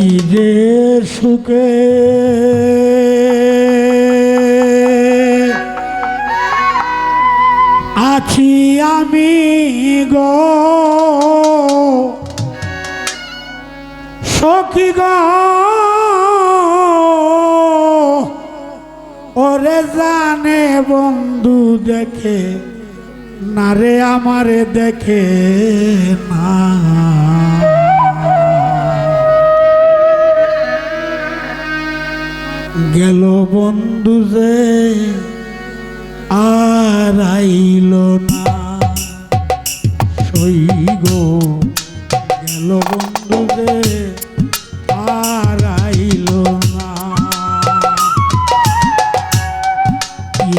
কি যে সুখে। আছি আমি গো। সখী গো। ওরে জানে বন্ধু দেখে, না রে আমারে দেখে না। গেল বন্ধু যে, আর আইল না। গো, গেল বন্ধু যে, আর আইল না।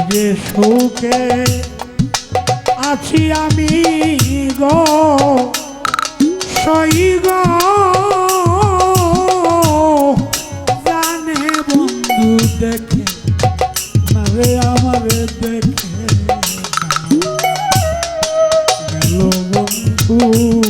যে সুখে আছি আমি গো, সই গো। বন্ধু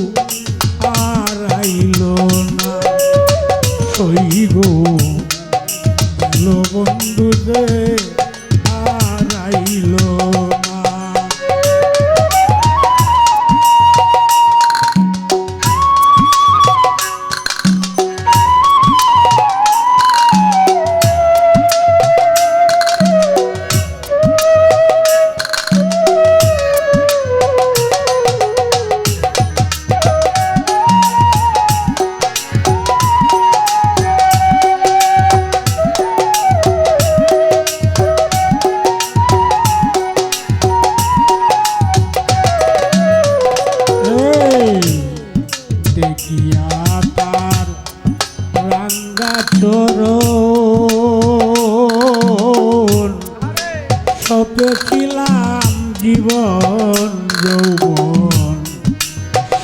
সপেছিলাম জীবন যৌবন।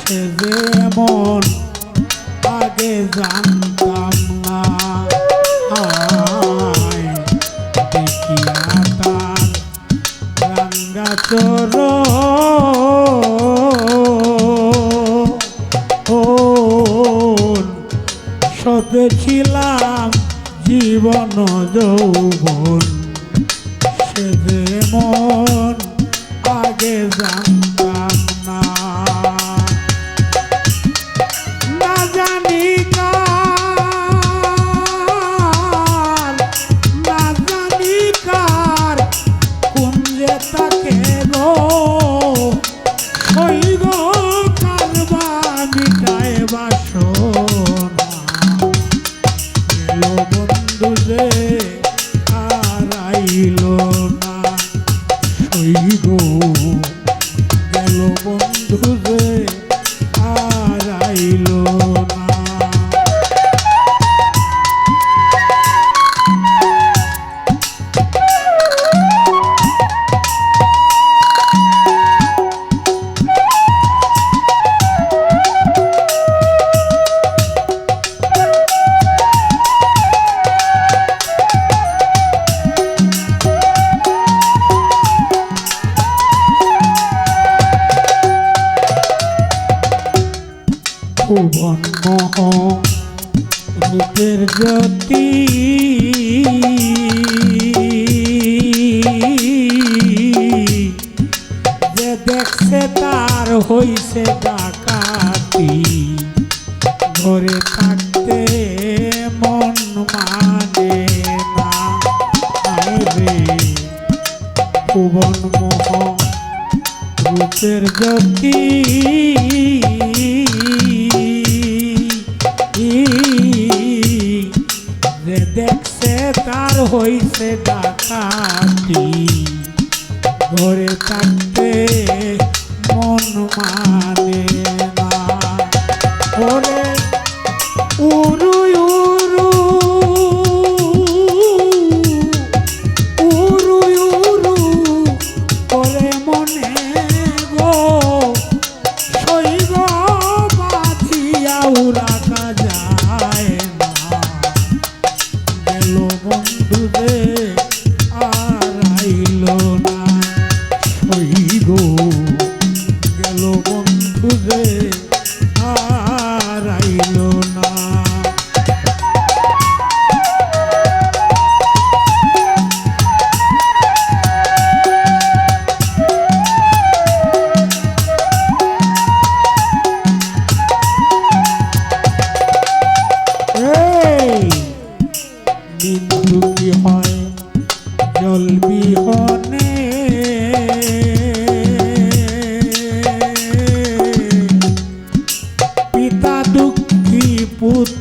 সে যে এমন আগে জানতাম না। তার চরণ সপেছিলাম জীবন যৌবন। বন্ধু রূপের জ্যোতি। যে দেখছে তার হইছে ডাকাতি। ঘরে থাকতে মন মানে না। রে ভুবন মোহ রূপের জ্যোতি। হইছে ডাকাতি। ঘরে থাকতে বন্ধু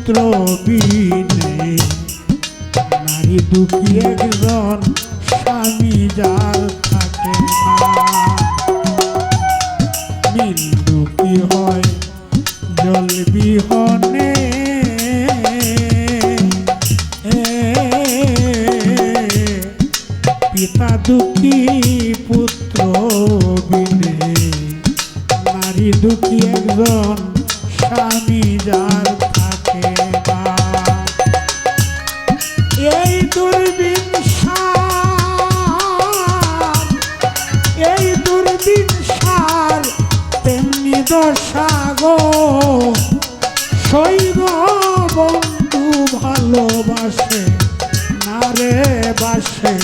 পুত্র বিনে নারী দুঃখী একজন স্বামী যার থাকে হয় জল বিহনে। পিতা দুঃখী পুত্র বিনে নারী দুঃখী একজন স্বামী যার সাগর শৈব বন্ধু ভালোবাসে না বাসে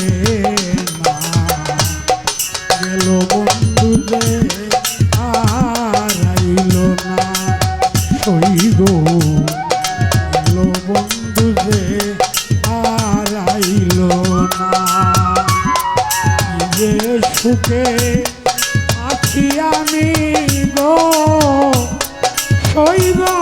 গেল বন্ধু আইল না শৈব না। সুখে আছি আমি হইবা